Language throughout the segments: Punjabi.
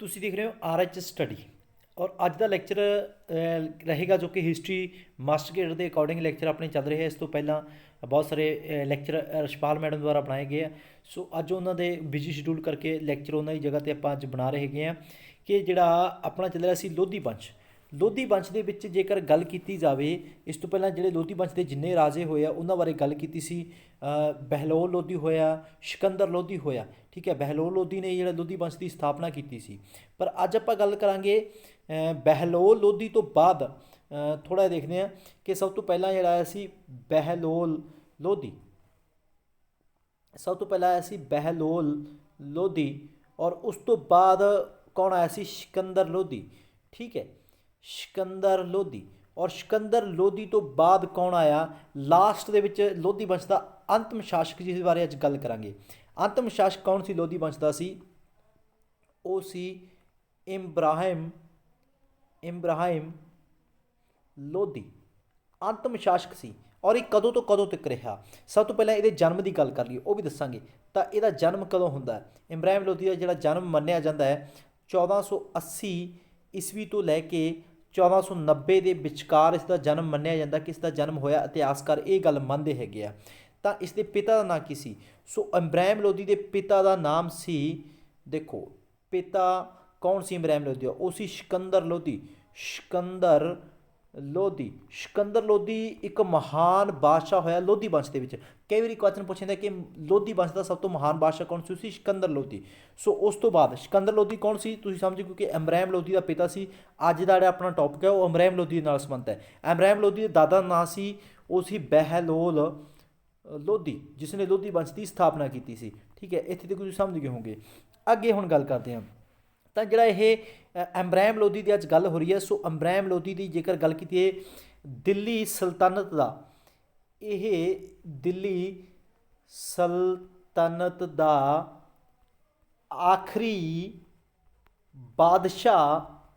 ਤੁਸੀਂ ਦੇਖ ਰਹੇ ਹੋ ਆਰ ਐਚ ਸਟੱਡੀ ਔਰ ਅੱਜ ਦਾ ਲੈਕਚਰ ਰਹੇਗਾ ਜੋ ਕਿ ਹਿਸਟਰੀ ਮਾਸਟਰ ਗ੍ਰੇਡ ਦੇ ਅਕੋਰਡਿੰਗ ਲੈਕਚਰ ਆਪਣੇ ਚੱਲ ਰਹੇ ਹੈ। ਇਸ ਤੋਂ ਪਹਿਲਾਂ ਬਹੁਤ ਸਾਰੇ ਲੈਕਚਰ ਰਸ਼ਪਾਲ ਮੈਡਮ ਦੁਆਰਾ ਬਣਾਏ ਗਏ ਆ। ਸੋ ਅੱਜ ਉਹਨਾਂ ਦੇ ਬਿਜ਼ੀ ਸ਼ਡਿਊਲ ਕਰਕੇ ਲੈਕਚਰ ਉਹਨਾਂ ਦੀ ਜਗ੍ਹਾ ਤੇ ਆਪਾਂ ਅੱਜ ਬਣਾ ਰਹੇ ਹੈਗੇ ਆ ਕਿ ਜਿਹੜਾ ਆਪਣਾ ਚੱਲ ਰਿਹਾ ਸੀ ਲੋਧੀ ਵੰਸ਼ ਲੋਧੀ ਵੰਸ਼ ਦੇ ਵਿੱਚ ਜੇਕਰ ਗੱਲ ਕੀਤੀ ਜਾਵੇ, ਇਸ ਤੋਂ ਪਹਿਲਾਂ ਜਿਹੜੇ ਲੋਧੀ ਵੰਸ਼ ਦੇ ਜਿੰਨੇ ਰਾਜੇ ਹੋਏ ਆ, ਉਹਨਾਂ ਬਾਰੇ ਗੱਲ ਕੀਤੀ ਸੀ ਬਹਿਲੋਲ ਲੋਧੀ ਹੋਇਆ, ਸਿਕੰਦਰ ਲੋਧੀ ਹੋਇਆ, ਠੀਕ ਹੈ ਬਹਿਲੋਲ ਲੋਧੀ ਨੇ ਜਿਹੜਾ ਲੋਧੀ ਵੰਸ਼ ਦੀ ਸਥਾਪਨਾ ਕੀਤੀ ਸੀ। ਪਰ ਅੱਜ ਆਪਾਂ ਗੱਲ ਕਰਾਂਗੇ ਬਹਿਲੋਲ ਲੋਧੀ ਤੋਂ ਬਾਅਦ ਥੋੜਾ ਦੇਖਦੇ ਹਾਂ ਕਿ ਸਭ ਤੋਂ ਪਹਿਲਾਂ ਜਿਹੜਾ ਆਇਆ ਸੀ ਬਹਿਲੋਲ ਲੋਧੀ। ਸਭ ਤੋਂ ਪਹਿਲਾਂ ਆਇਆ ਸੀ ਬਹਿਲੋਲ ਲੋਧੀ ਔਰ ਉਸ ਤੋਂ ਬਾਅਦ ਕੌਣ ਆਇਆ ਸੀ? ਸਿਕੰਦਰ ਲੋਧੀ, ਠੀਕ ਹੈ। ਸਿਕੰਦਰ ਲੋਧੀ। ਔਰ ਸਿਕੰਦਰ ਲੋਧੀ ਤੋਂ ਬਾਅਦ ਕੌਣ ਆਇਆ? ਲਾਸਟ ਦੇ ਵਿੱਚ ਲੋਧੀ ਵੰਸ਼ ਦਾ ਅੰਤਮ ਸ਼ਾਸਕ ਜਿਸ ਬਾਰੇ ਅੱਜ ਗੱਲ ਕਰਾਂਗੇ। ਅੰਤਮ ਸ਼ਾਸਕ ਕੌਣ ਸੀ? ਲੋਧੀ ਵੰਸ਼ ਦਾ ਸੀ। ਉਹ ਸੀ ਇਬਰਾਹਿਮ ਇਬਰਾਹਿਮ ਲੋਧੀ। ਅੰਤਮ ਸ਼ਾਸਕ ਸੀ। ਔਰ ਇਹ ਕਦੋਂ ਤੋਂ ਕਦੋਂ ਤੱਕ ਰਿਹਾ? ਸਭ ਤੋਂ ਪਹਿਲਾਂ ਇਹਦੇ ਜਨਮ ਦੀ ਗੱਲ ਕਰ ਲਈਏ, ਉਹ ਵੀ ਦੱਸਾਂਗੇ। ਤਾਂ ਇਹਦਾ ਜਨਮ ਕਦੋਂ ਹੁੰਦਾ ਹੈ? ਇਬਰਾਹਿਮ ਲੋਧੀ ਦਾ ਜਿਹੜਾ ਜਨਮ ਮੰਨਿਆ ਜਾਂਦਾ ਹੈ 1480 ਈਸਵੀ ਤੋਂ ਲੈ ਕੇ 1490 ਦੇ ਵਿਚਕਾਰ ਇਸ ਦਾ ਜਨਮ ਮੰਨਿਆ ਜਾਂਦਾ ਕਿ ਇਸ ਦਾ ਜਨਮ ਹੋਇਆ ਇਤਿਹਾਸਕਾਰ ਇਹ ਗੱਲ ਮੰਨਦੇ ਹੈਗੇ ਆ। ਤਾਂ ਇਸ ਦੇ ਪਿਤਾ ਦਾ ਨਾਂ ਕੀ ਸੀ? ਸੋ ਇਬਰਾਹਿਮ ਲੋਧੀ ਦੇ ਪਿਤਾ ਦਾ ਨਾਮ ਸੀ, ਦੇਖੋ, ਪਿਤਾ ਕੌਣ ਸੀ ਇਬਰਾਹਿਮ ਲੋਧੀ ਦਾ? ਉਹ ਸੀ ਸਿਕੰਦਰ ਲੋਧੀ। ਸਿਕੰਦਰ ਲੋਧੀ, ਸਿਕੰਦਰ ਲੋਧੀ ਇੱਕ ਮਹਾਨ ਬਾਦਸ਼ਾਹ ਹੋਇਆ ਲੋਧੀ ਵੰਸ਼ ਦੇ ਵਿੱਚ। ਕਈ ਵਾਰੀ ਕੁਐਸਚਨ ਜਾਂਦਾ ਕਿ ਲੋਧੀ ਵੰਸ਼ ਦਾ ਸਭ ਤੋਂ ਮਹਾਨ ਬਾਦਸ਼ਾਹ ਕੌਣ ਸੀ? ਉਹ ਸੀ ਸਿਕੰਦਰ ਲੋਧੀ। ਸੋ ਉਸ ਤੋਂ ਬਾਅਦ ਸਿਕੰਦਰ ਲੋਧੀ ਕੌਣ ਸੀ? ਤੁਸੀਂ ਸਮਝੋ ਕਿਉਂਕਿ ਇਬਰਾਹਿਮ ਲੋਧੀ ਦਾ ਪਿਤਾ ਸੀ। ਅੱਜ ਦਾ ਜਿਹੜਾ ਆਪਣਾ ਟੌਪਿਕ ਹੈ, ਉਹ ਇਬਰਾਹਿਮ ਲੋਧੀ ਦੇ ਨਾਲ ਸੰਬੰਧ ਹੈ। ਇਬਰਾਹਿਮ ਲੋਧੀ ਦੇ ਦਾਦਾ ਦਾ ਨਾਂ ਸੀ, ਉਹ ਸੀ ਬਹਿਲੋਲ ਲੋਧੀ ਜਿਸ ਨੇ ਲੋਧੀ ਵੰਸ਼ ਦੀ ਸਥਾਪਨਾ ਕੀਤੀ ਸੀ। ਠੀਕ ਹੈ, ਇੱਥੇ ਤੱਕ ਤੁਸੀਂ ਸਮਝ ਗਏ ਹੋਵੋਗੇ। ਅੱਗੇ ਹੁਣ ਗੱਲ ਕਰਦੇ ਹਾਂ। ਤਾਂ ਜਿਹੜਾ ਇਹ ਐਮਬ੍ਰਾਹਿਮ ਲੋਧੀ ਦੀ ਅੱਜ ਗੱਲ ਹੋ ਰਹੀ ਹੈ, ਸੋ ਐਮਬ੍ਰਾਹਿਮ ਲੋਧੀ ਦੀ ਜੇਕਰ ਗੱਲ ਕੀਤੀਏ ਦਿੱਲੀ ਸਲਤਨਤ ਦਾ, ਇਹ ਦਿੱਲੀ ਸਲਤਨਤ ਦਾ ਆਖਰੀ ਬਾਦਸ਼ਾਹ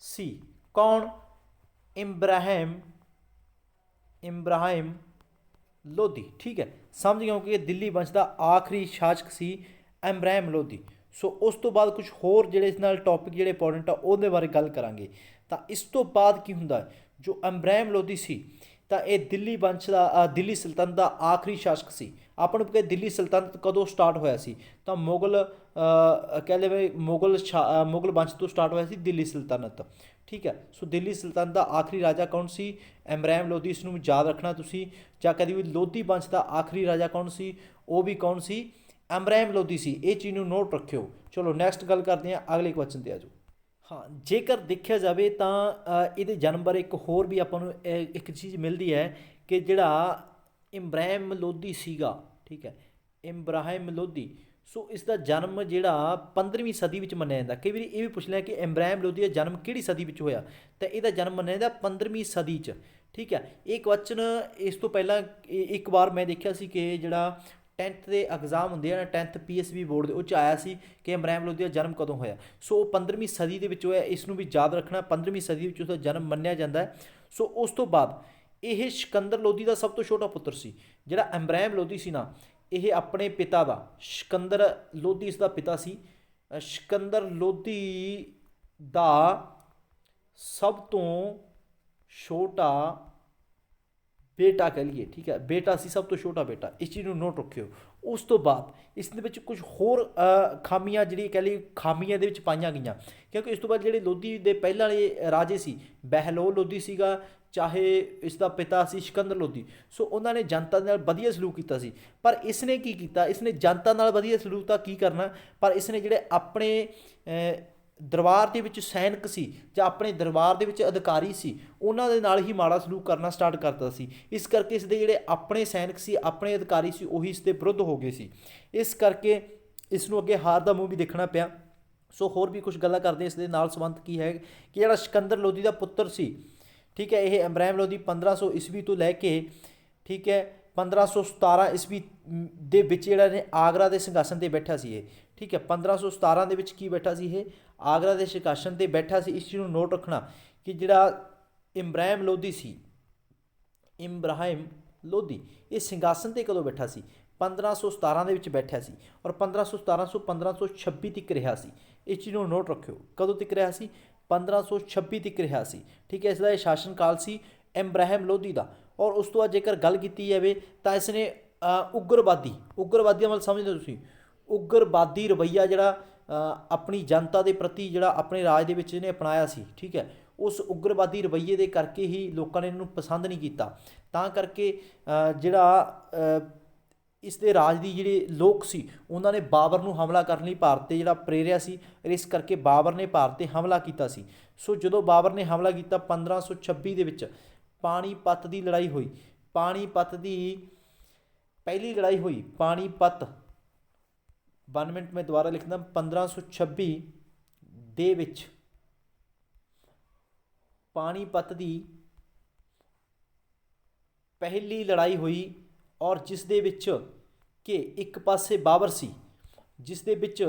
ਸੀ। ਕੌਣ? ਇਬਰਾਹਿਮ ਇਬਰਾਹਿਮ ਲੋਧੀ। ਠੀਕ ਹੈ। ਸਮਝ ਗਏ ਕਿ ਦਿੱਲੀ ਵੰਸ਼ ਦਾ ਆਖਰੀ ਸ਼ਾਸਕ ਸੀ ਇਬਰਾਹਿਮ ਲੋਧੀ। ਸੋ ਉਸ ਤੋਂ ਬਾਅਦ ਕੁਝ ਹੋਰ ਜਿਹੜੇ ਇਸ ਨਾਲ ਟੌਪਿਕ ਜਿਹੜੇ ਇੰਪੋਰਟੈਂਟ ਆ, ਉਹਦੇ ਬਾਰੇ ਗੱਲ ਕਰਾਂਗੇ। ਤਾਂ ਇਸ ਤੋਂ ਬਾਅਦ ਕੀ ਹੁੰਦਾ ਜੋ ਇਬਰਾਹਿਮ ਲੋਧੀ ਸੀ, ਤਾਂ ਇਹ ਦਿੱਲੀ ਵੰਸ਼ ਦਾ ਦਿੱਲੀ ਸਲਤਨਤ ਦਾ ਆਖਰੀ ਸ਼ਾਸਕ ਸੀ। ਆਪਾਂ ਨੂੰ ਪਤਾ ਦਿੱਲੀ ਸਲਤਨਤ ਕਦੋਂ ਸਟਾਰਟ ਹੋਇਆ ਸੀ? ਤਾਂ ਮੁਗਲ ਕਹਿ ਲਵੇ ਮੁਗਲ ਸ਼ਾ- ਮੁਗਲ ਵੰਸ਼ ਤੋਂ ਸਟਾਰਟ ਹੋਇਆ ਸੀ ਦਿੱਲੀ ਸਲਤਨਤ ਠੀਕ ਹੈ? ਸੋ ਦਿੱਲੀ ਸਲਤਨਤ ਦਾ ਆਖਰੀ ਰਾਜਾ ਕੌਣ ਸੀ? ਇਬਰਾਹਿਮ ਲੋਧੀ, ਇਸ ਨੂੰ ਯਾਦ ਰੱਖਣਾ ਤੁਸੀਂ। ਜਾਂ ਕਦੀ ਵੀ ਲੋਧੀ ਵੰਸ਼ ਦਾ ਆਖਰੀ ਰਾਜਾ ਕੌਣ ਸੀ? ਉਹ ਵੀ ਕੌਣ ਸੀ? ਇਬਰਾਹਿਮ ਲੋਧੀ ਸੀ, ਇਹ ਚੀਜ਼ ਨੂੰ ਨੋਟ ਰੱਖਿਓ। ਚਲੋ ਨੈਕਸਟ ਗੱਲ ਕਰਦੇ ਹਾਂ, ਅਗਲੇ ਕੁਐਸਚਨ ਤੇ ਆਜੋ ਹਾਂ, ਜੇਕਰ ਦੇਖਿਆ ਜਾਵੇ ਤਾਂ ਇਹਦੇ ਜਨਮ ਬਾਰੇ ਇੱਕ ਹੋਰ ਵੀ ਆਪਾਂ ਨੂੰ ਇੱਕ ਚੀਜ਼ ਮਿਲਦੀ ਹੈ ਕਿ ਜਿਹੜਾ ਇਬਰਾਹਿਮ ਲੋਧੀ ਸੀਗਾ, ਠੀਕ ਹੈ ਇਬਰਾਹਿਮ ਲੋਧੀ, ਸੋ ਇਸ ਦਾ ਜਨਮ ਜਿਹੜਾ 15ਵੀਂ ਸਦੀ ਵਿੱਚ ਮੰਨਿਆ ਜਾਂਦਾ। ਕਈ ਵਾਰੀ ਇਹ ਵੀ ਪੁੱਛ ਲਿਆ ਕਿ ਇਬਰਾਹਿਮ ਲੋਧੀ ਦਾ ਜਨਮ ਕਿਹੜੀ ਸਦੀ ਵਿੱਚ ਹੋਇਆ? ਤਾਂ ਇਹਦਾ ਜਨਮ ਮੰਨਿਆ ਜਾਂਦਾ 15ਵੀਂ ਸਦੀ 'ਚ, ਠੀਕ ਹੈ। ਇਹ ਕੁਐਸਚਨ ਇਸ ਤੋਂ ਪਹਿਲਾਂ ਇੱਕ ਵਾਰ ਮੈਂ ਦੇਖਿਆ ਸੀ ਕਿ ਜਿਹੜਾ 10th ਦੇ ਐਗਜ਼ਾਮ ਹੁੰਦੇ ਆ ਨਾ 10th ਪੀਐਸਬੀ ਬੋਰਡ ਦੇ, ਉਹ ਚ ਆਇਆ ਸੀ ਕਿ ਇਬਰਾਹਿਮ ਲੋਧੀ ਦਾ ਜਨਮ ਕਦੋਂ ਹੋਇਆ। ਸੋ ਉਹ 15ਵੀਂ ਸਦੀ ਦੇ ਵਿੱਚ ਹੋਇਆ, ਇਸ ਨੂੰ ਵੀ ਯਾਦ ਰੱਖਣਾ 15ਵੀਂ ਸਦੀ ਵਿੱਚ ਉਸਦਾ ਜਨਮ ਮੰਨਿਆ ਜਾਂਦਾ ਹੈ। ਸੋ ਉਸ ਤੋਂ ਬਾਅਦ ਇਹ ਸਿਕੰਦਰ ਲੋਧੀ ਦਾ ਸਭ ਤੋਂ ਛੋਟਾ ਪੁੱਤਰ ਸੀ, ਜਿਹੜਾ ਇਬਰਾਹਿਮ ਲੋਧੀ ਸੀ ਨਾ, ਇਹ ਆਪਣੇ ਪਿਤਾ ਦਾ, ਸਿਕੰਦਰ ਲੋਧੀ ਇਸ ਦਾ ਪਿਤਾ ਸੀ। ਸਿਕੰਦਰ ਲੋਧੀ ਦਾ ਸਭ ਤੋਂ ਛੋਟਾ ਬੇਟਾ ਕਹ ਲਈਏ ਠੀਕ ਹੈ ਬੇਟਾ ਸੀ ਸਭ ਤੋਂ ਛੋਟਾ ਬੇਟਾ ਇਸ ਚੀਜ਼ ਨੂੰ ਨੋਟ ਰੱਖਿਓ ਉਸ ਤੋਂ ਬਾਅਦ ਇਸ ਦੇ ਵਿੱਚ ਕੁਝ ਹੋਰ ਖਾਮੀਆਂ ਜਿਹੜੀ ਕਹ ਲਈ ਖਾਮੀਆਂ ਦੇ ਵਿੱਚ ਪਾਈਆਂ ਗਈਆਂ ਕਿਉਂਕਿ ਇਸ ਤੋਂ ਬਾਅਦ ਜਿਹੜੇ ਲੋਧੀ ਦੇ ਪਹਿਲਾਂ ਵਾਲੇ ਰਾਜੇ ਸੀ ਬਹਿਲੋਲ ਲੋਧੀ ਸੀਗਾ ਚਾਹੇ ਇਸ ਦਾ ਪਿਤਾ ਸੀ ਸਿਕੰਦਰ ਲੋਧੀ ਸੋ ਉਹਨਾਂ ਨੇ ਜਨਤਾ ਦੇ ਨਾਲ ਵਧੀਆ ਸਲੂਕ ਕੀਤਾ ਸੀ ਪਰ ਇਸ ਨੇ ਕੀ ਕੀਤਾ ਇਸ ਨੇ ਜਨਤਾ ਨਾਲ ਵਧੀਆ ਸਲੂਕ ਤਾਂ ਕੀ ਕਰਨਾ ਪਰ ਇਸ ਨੇ ਜਿਹੜੇ ਆਪਣੇ ਦਰਬਾਰ ਦੇ ਵਿੱਚ ਸੈਨਿਕ ਸੀ ਜਾਂ ਆਪਣੇ ਦਰਬਾਰ ਦੇ ਵਿੱਚ ਅਧਿਕਾਰੀ ਸੀ, ਉਹਨਾਂ ਦੇ ਨਾਲ ਹੀ ਮਾੜਾ ਸਲੂਕ ਕਰਨਾ ਸਟਾਰਟ ਕਰਤਾ ਸੀ। ਇਸ ਕਰਕੇ ਇਸ ਦੇ ਜਿਹੜੇ ਆਪਣੇ ਸੈਨਿਕ ਸੀ, ਆਪਣੇ ਅਧਿਕਾਰੀ ਸੀ, ਉਹੀ ਇਸ ਦੇ ਵਿਰੁੱਧ ਹੋ ਗਏ ਸੀ। ਇਸ ਕਰਕੇ ਇਸ ਨੂੰ ਅੱਗੇ ਹਾਰ ਦਾ ਮੂੰਹ ਵੀ ਦੇਖਣਾ ਪਿਆ। ਸੋ ਹੋਰ ਵੀ ਕੁਝ ਗੱਲਾਂ ਕਰਦੇ ਇਸ ਦੇ ਨਾਲ ਸੰਬੰਧ ਕੀ ਹੈ ਕਿ ਜਿਹੜਾ ਸਿਕੰਦਰ ਲੋਧੀ ਦਾ ਪੁੱਤਰ ਸੀ, ਠੀਕ ਹੈ, ਇਹ ਇਬਰਾਹਿਮ ਲੋਧੀ 1500 ਈਸਵੀ ਤੋਂ ਲੈ ਕੇ, ਠੀਕ ਹੈ 1517 ਈਸਵੀ ਦੇ ਵਿੱਚ ਜਿਹੜਾ ਨੇ ਆਗਰਾ ਦੇ ਸਿੰਘਾਸਨ ਤੇ ਬੈਠਾ ਸੀ ਇਹ। ਠੀਕ ਹੈ 1517 ਦੇ ਵਿੱਚ ਕੀ ਬੈਠਾ ਸੀ ਇਹ? ਆਗਰਾ ਦੇ ਸਿੰਘਾਸਨ ਤੇ ਬੈਠਾ ਸੀ। ਇਸ ਚੀਜ਼ ਨੂੰ ਨੋਟ ਰੱਖਣਾ ਕਿ ਜਿਹੜਾ ਇਬਰਾਹਿਮ ਲੋਧੀ ਸੀ ਇਬਰਾਹਿਮ ਲੋਧੀ, ਇਹ ਸਿੰਘਾਸਨ ਤੇ ਕਦੋਂ ਬੈਠਾ ਸੀ? 1517 ਦੇ ਵਿੱਚ ਬੈਠਿਆ ਸੀ ਔਰ 1517 ਤੋਂ 1526 ਤੱਕ ਰਿਹਾ ਸੀ। ਇਸ ਚੀਜ਼ ਨੂੰ ਨੋਟ ਰੱਖਿਓ। ਕਦੋਂ ਤੱਕ ਰਿਹਾ ਸੀ? 1526 ਤੱਕ ਰਿਹਾ ਸੀ। ਠੀਕ ਹੈ, ਇਸ ਦਾ ਇਹ ਸ਼ਾਸਨ ਕਾਲ ਸੀ ਐਮਬਰਾਹਮ ਲੋਧੀ ਦਾ। ਔਰ ਉਸ ਤੋਂ ਬਾਅਦ ਜੇਕਰ ਗੱਲ ਕੀਤੀ ਜਾਵੇ ਤਾਂ ਇਸ ਨੇ ਉਗਰਵਾਦੀ ਉਗਰਵਾਦੀ ਵੱਲ ਸਮਝਦੇ ਹੋ ਤੁਸੀਂ। ਉਗਰਵਾਦੀ ਰਵਈਆ ਜਿਹੜਾ ਆਪਣੀ ਜਨਤਾ ਦੇ ਪ੍ਰਤੀ ਜਿਹੜਾ ਆਪਣੇ ਰਾਜ ਦੇ ਵਿੱਚ ਇਹਨੇ ਅਪਣਾਇਆ ਸੀ, ਠੀਕ ਹੈ। ਉਸ ਉਗਰਵਾਦੀ ਰਵਈਏ ਦੇ ਕਰਕੇ ਹੀ ਲੋਕਾਂ ਨੇ ਇਹਨੂੰ ਪਸੰਦ ਨਹੀਂ ਕੀਤਾ। ਤਾਂ ਕਰਕੇ ਜਿਹੜਾ ਇਸ ਦੇ ਰਾਜ ਦੀ ਜਿਹੜੇ ਲੋਕ ਸੀ, ਉਹਨਾਂ ਨੇ ਬਾਬਰ ਨੂੰ ਹਮਲਾ ਕਰਨ ਲਈ ਭਾਰਤ ਤੇ ਜਿਹੜਾ ਪ੍ਰੇਰਿਆ ਸੀ ਇਸ ਕਰਕੇ ਬਾਬਰ ਨੇ ਭਾਰਤ ਤੇ ਹਮਲਾ ਕੀਤਾ ਸੀ। ਸੋ ਜਦੋਂ ਬਾਬਰ ਨੇ ਹਮਲਾ ਕੀਤਾ 1526 ਦੇ ਵਿੱਚ ਪਾਣੀਪਤ ਦੀ ਲੜਾਈ ਹੋਈ। ਪਾਣੀਪਤ ਦੀ ਪਹਿਲੀ ਲੜਾਈ ਹੋਈ। ਪਾਣੀਪਤ 1 ਮਿੰਟ ਮੈਂ ਦੁਬਾਰਾ ਲਿਖਦਾ 1526 ਦੇ ਵਿੱਚ ਪਾਣੀਪਤ ਦੀ ਪਹਿਲੀ ਲੜਾਈ ਹੋਈ ਔਰ ਜਿਸ ਦੇ ਵਿੱਚ ਕਿ ਇੱਕ ਪਾਸੇ ਬਾਬਰ ਸੀ, ਜਿਸ ਦੇ ਵਿੱਚ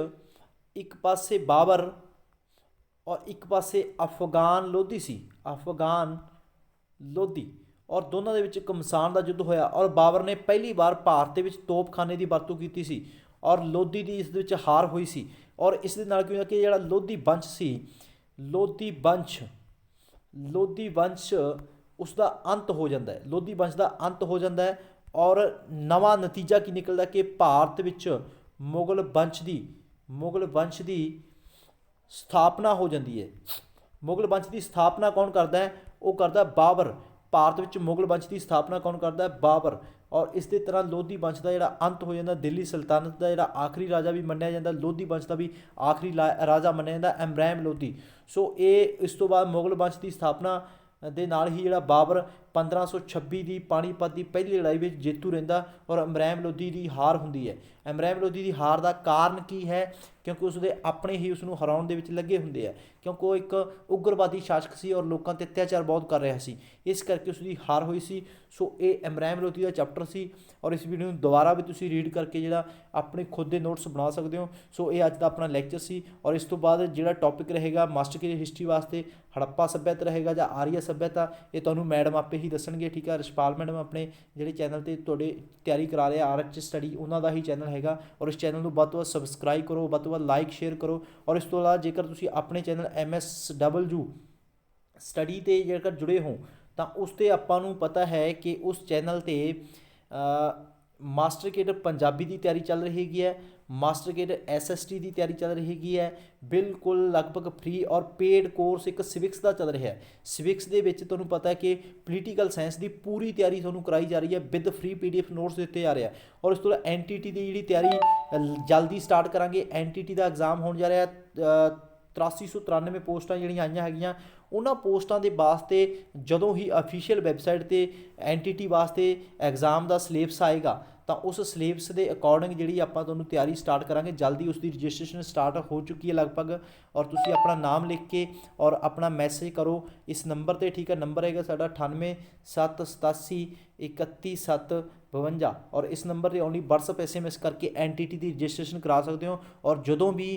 ਇੱਕ ਪਾਸੇ ਬਾਬਰ ਔਰ ਇੱਕ ਪਾਸੇ ਅਫਗਾਨ ਲੋਧੀ ਸੀ। ਅਫਗਾਨ ਲੋਧੀ ਔਰ ਦੋਨਾਂ ਦੇ ਵਿੱਚ ਕਮਸਾਨ ਦਾ ਯੁੱਧ ਹੋਇਆ ਔਰ ਬਾਬਰ ਨੇ ਪਹਿਲੀ ਵਾਰ ਭਾਰਤ ਦੇ ਵਿੱਚ ਤੋਪਖਾਨੇ ਦੀ ਵਰਤੋਂ ਕੀਤੀ ਸੀ ਔਰ ਲੋਧੀ ਦੀ ਇਸ ਦੇ ਵਿੱਚ ਹਾਰ ਹੋਈ ਸੀ ਔਰ ਇਸ ਦੇ ਨਾਲ ਕੀ ਹੋਇਆ ਕਿ ਜਿਹੜਾ ਲੋਧੀ ਵੰਸ਼ ਸੀ, ਲੋਧੀ ਵੰਸ਼ ਲੋਧੀ ਵੰਸ਼ ਉਸ ਦਾ ਅੰਤ ਹੋ ਜਾਂਦਾ ਹੈ, ਲੋਧੀ ਵੰਸ਼ ਦਾ ਅੰਤ ਹੋ ਜਾਂਦਾ ਹੈ ਔਰ ਨਵਾਂ ਨਤੀਜਾ ਕੀ ਨਿਕਲਦਾ ਕਿ ਭਾਰਤ ਵਿੱਚ ਮੁਗਲ ਵੰਸ਼ ਦੀ, ਮੁਗਲ ਵੰਸ਼ ਦੀ ਸਥਾਪਨਾ ਹੋ ਜਾਂਦੀ ਹੈ। ਮੁਗਲ ਵੰਸ਼ ਦੀ ਸਥਾਪਨਾ ਕੌਣ ਕਰਦਾ ਹੈ? ਉਹ ਕਰਦਾ ਬਾਬਰ। ਭਾਰਤ ਵਿੱਚ ਮੁਗਲ ਵੰਸ਼ ਦੀ ਸਥਾਪਨਾ ਕੌਣ ਕਰਦਾ ਹੈ? ਬਾਬਰ। ਔਰ ਇਸ ਦੇ ਤਰ੍ਹਾਂ ਲੋਧੀ ਵੰਸ਼ ਦਾ ਜਿਹੜਾ ਅੰਤ ਹੋ ਜਾਂਦਾ, ਦਿੱਲੀ ਸਲਤਨਤ ਦਾ ਜਿਹੜਾ ਆਖਰੀ ਰਾਜਾ ਵੀ ਮੰਨਿਆ ਜਾਂਦਾ, ਲੋਧੀ ਵੰਸ਼ ਦਾ ਵੀ ਆਖਰੀ ਲਾ- ਰਾਜਾ ਮੰਨਿਆ ਜਾਂਦਾ ਐਮਬਰਾਮ ਲੋਧੀ। ਸੋ ਇਹ ਇਸ ਤੋਂ ਬਾਅਦ ਮੁਗਲ ਵੰਸ਼ ਦੀ ਸਥਾਪਨਾ ਦੇ ਨਾਲ ਹੀ ਜਿਹੜਾ ਬਾਬਰ 1526 ਦੀ ਪਾਣੀਪਤ ਦੀ ਪਹਿਲੀ ਲੜਾਈ ਵਿੱਚ ਜੇਤੂ ਰਹਿੰਦਾ ਔਰ ਅਮਰੈਮ ਲੋਧੀ ਦੀ ਹਾਰ ਹੁੰਦੀ ਹੈ। ਅਮਰੈਮ ਲੋਧੀ ਦੀ ਹਾਰ ਦਾ ਕਾਰਨ ਕੀ ਹੈ? ਕਿਉਂਕਿ ਉਸ ਦੇ ਆਪਣੇ ਹੀ ਉਸ ਨੂੰ ਹਰਾਉਣ ਦੇ ਵਿੱਚ ਲੱਗੇ ਹੁੰਦੇ ਆ। ਕਿਉਂਕਿ ਉਹ ਇੱਕ ਉਗਰਵਾਦੀ ਸ਼ਾਸਕ ਸੀ ਔਰ ਲੋਕਾਂ ਤੇ ਅਤਿਆਚਾਰ ਬਹੁਤ ਕਰ ਰਿਹਾ ਸੀ। ਇਸ ਕਰਕੇ ਉਸ ਦੀ ਹਾਰ ਹੋਈ ਸੀ। ਸੋ ਇਹ ਅਮਰੈਮ ਲੋਧੀ ਦਾ ਚੈਪਟਰ ਸੀ ਔਰ ਇਸ ਵੀਡੀਓ ਨੂੰ ਦੁਬਾਰਾ ਵੀ ਤੁਸੀਂ ਰੀਡ ਕਰਕੇ ਜਿਹੜਾ ਆਪਣੇ ਖੁਦ ਦੇ ਨੋਟਸ ਬਣਾ ਸਕਦੇ ਹੋ। ਸੋ ਇਹ ਅੱਜ ਦਾ ਆਪਣਾ ਲੈਕਚਰ ਸੀ ਔਰ ਇਸ ਤੋਂ ਬਾਅਦ ਜਿਹੜਾ ਟੌਪਿਕ ਰਹੇਗਾ ਮਾਸਟਰ ਕੀ ਹਿਸਟਰੀ ਵਾਸਤੇ ਹੜੱਪਾ ਸੱਭਿਅਤਾ ਰਹੇਗਾ ਜਾਂ ਆਰੀਆ ਸੱਭਿਅਤਾ, ਇਹ ਤੁਹਾਨੂੰ ਮੈਡਮ ਆਪੇ ਹੀ ਦੱਸਣਗੇ, ਠੀਕ ਹੈ ਰਸ਼ਪਾਲ ਮੈਡਮ ਆਪਣੇ ਜਿਹੜੇ ਚੈਨਲ ਤੇ ਤੁਹਾਡੇ ਤਿਆਰੀ ਕਰਾ ਰਹੇ ਆਰ ਐਚ ਸਟੱਡੀ, ਉਹਨਾਂ ਦਾ ਹੀ ਚੈਨਲ ਹੈਗਾ। ਔਰ ਇਸ ਚੈਨਲ ਨੂੰ ਵੱਧ ਤੋਂ ਵੱਧ ਸਬਸਕ੍ਰਾਈਬ ਕਰੋ, ਵੱਧ ਤੋਂ ਵੱਧ ਲਾਈਕ, ਸ਼ੇਅਰ ਕਰੋ। ਔਰ ਇਸ ਤੋਂ ਇਲਾਵਾ ਜੇਕਰ ਤੁਸੀਂ ਆਪਣੇ channel M S W study ਤੇ ਜੇਕਰ ਜੁੜੇ ਹੋ, ਤਾਂ ਉਸ ਤੇ ਆਪਾਂ ਨੂੰ ਪਤਾ ਹੈ ਕਿ ਉਸ ਚੈਨਲ ਤੇ ਮਾਸਟਰ ਕੇਡਰ ਪੰਜਾਬੀ ਦੀ ਤਿਆਰੀ ਚੱਲ ਰਹੀ ਹੈਗੀ ਹੈ। ਮਾਸਟਰ ਕੇਡਰ ਐਸਐਸਟੀ ਦੀ ਤਿਆਰੀ ਚੱਲ ਰਹੀ ਹੈਗੀ ਹੈ। ਬਿਲਕੁਲ ਲਗਭਗ ਫ੍ਰੀ ਔਰ ਪੇਡ ਕੋਰਸ ਇੱਕ ਸਿਵਿਕਸ ਦਾ ਚੱਲ ਰਿਹਾ ਹੈ। ਸਿਵਿਕਸ ਦੇ ਵਿੱਚ ਤੁਹਾਨੂੰ ਪਤਾ ਹੈ ਕਿ ਪੋਲੀਟੀਕਲ ਸਾਇੰਸ ਦੀ ਪੂਰੀ ਤਿਆਰੀ ਤੁਹਾਨੂੰ ਕਰਾਈ ਜਾ ਰਹੀ ਹੈ ਵਿਦ ਫ੍ਰੀ ਪੀਡੀਐਫ ਨੋਟਸ ਦਿੱਤੇ ਜਾ ਰਹੇ ਆ ਔਰ ਇਸ ਤੋਂ ਇਲਾਵਾ ਐਨਟੀਟੀ ਦੀ ਜਿਹੜੀ ਤਿਆਰੀ ਜਲਦੀ ਸਟਾਰਟ ਕਰਾਂਗੇ। ਐਨਟੀਟੀ ਦਾ ਐਗਜ਼ਾਮ ਹੋਣ ਜਾ ਰਿਹਾ ਹੈ ਅ, 8393 ਪੋਸਟਾਂ ਜਿਹੜੀਆਂ ਆਈਆਂ ਹੈਗੀਆਂ ਉਹਨਾਂ ਪੋਸਟਾਂ ਦੇ ਵਾਸਤੇ ਜਦੋਂ ਹੀ ਅਫੀਸ਼ੀਅਲ ਵੈਬਸਾਈਟ ਤੇ ਐਨਟੀਟੀ ਵਾਸਤੇ ਐਗਜ਼ਾਮ ਦਾ ਸਿਲੇਬਸ ਆਏਗਾ ਤਾਂ ਉਸ ਸਿਲੇਬਸ ਦੇ ਅਕੋਰਡਿੰਗ ਜਿਹੜੀ ਆਪਾਂ ਤੁਹਾਨੂੰ ਤਿਆਰੀ ਸਟਾਰਟ ਕਰਾਂਗੇ, ਜਲਦੀ ਉਸ ਦੀ ਰਜਿਸਟ੍ਰੇਸ਼ਨ ਸਟਾਰਟ ਹੋ ਚੁੱਕੀ ਹੈ ਲਗਭਗ ਔਰ ਤੁਸੀਂ ਆਪਣਾ ਨਾਮ ਲਿਖ ਕੇ ਔਰ ਆਪਣਾ ਮੈਸੇਜ ਕਰੋ। ਇਸ ਨੰਬਰ ਤੇ ਠੀਕ ਹੈ ਨੰਬਰ ਹੈਗਾ ਸਾਡਾ 9878 31752 ਔਰ ਇਸ ਨੰਬਰ ਤੇ ਓਨਲੀ WhatsApp SMS ਕਰਕੇ ਐਨਟੀਟੀ ਦੀ ਰਜਿਸਟ੍ਰੇਸ਼ਨ ਕਰਾ ਸਕਦੇ ਹੋ ਔਰ ਜਦੋਂ ਵੀ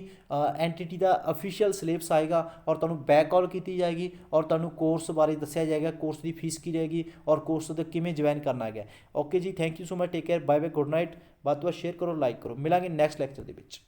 ਐਨਟੀਟੀ ਦਾ ਅਫੀਸ਼ੀਅਲ ਸਿਲੇਬਸ ਆਏਗਾ ਔਰ ਤੁਹਾਨੂੰ ਬੈਕ ਕਾਲ ਕੀਤੀ ਜਾਏਗੀ ਔਰ ਤੁਹਾਨੂੰ ਕੋਰਸ ਬਾਰੇ ਦੱਸਿਆ ਜਾਏਗਾ ਕੋਰਸ ਦੀ ਫੀਸ ਕੀ ਰਹੇਗੀ ਔਰ ਕੋਰਸ ਤੇ ਕਿਵੇਂ ਜੁਆਇਨ ਕਰਨਾ ਹੈਗਾ। Okay ji thank you so much take care bye bye good night ਵੱਧ ਤੋਂ ਵੱਧ ਸ਼ੇਅਰ ਕਰੋ ਲਾਈਕ ਕਰੋ, ਮਿਲਾਂਗੇ ਨੈਕਸਟ ਲੈਕਚਰ ਦੇ ਵਿੱਚ।